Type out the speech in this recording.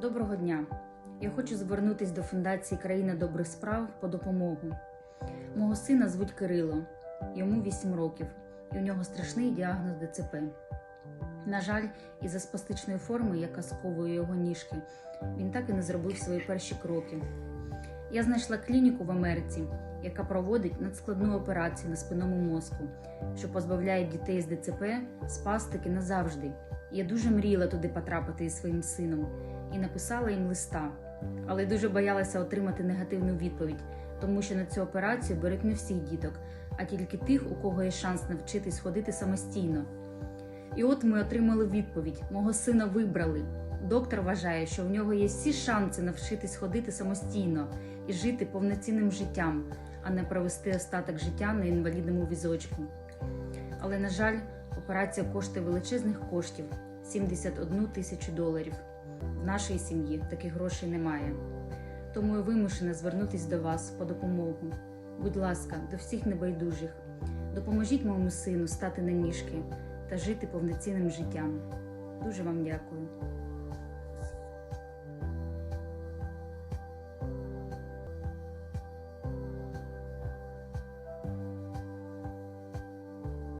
Доброго дня! Я хочу звернутися до фундації Країна добрих справ по допомогу. Мого сина звуть Кирило, йому 8 років, і у нього страшний діагноз ДЦП. На жаль, із-за спастичної форми, яка сковує його ніжки, він так і не зробив свої перші кроки. Я знайшла клініку в Америці, яка проводить надскладну операцію на спинному мозку, що позбавляє дітей з ДЦП спастики назавжди. Я дуже мріяла туди потрапити із своїм сином і написала їм листа, але дуже боялася отримати негативну відповідь, тому що на цю операцію беруть не всіх діток, а тільки тих, у кого є шанс навчитись ходити самостійно. І от ми отримали відповідь: мого сина вибрали. Доктор вважає, що в нього є всі шанси навчитись ходити самостійно і жити повноцінним життям, а не провести остаток життя на інвалідному візочку. Але, на жаль, операція коштує величезних коштів 71 тисячу доларів. В нашій сім'ї таких грошей немає. Тому я вимушена звернутися до вас по допомогу. Будь ласка, до всіх небайдужих. Допоможіть моєму сину стати на ніжки та жити повноцінним життям. Дуже вам дякую.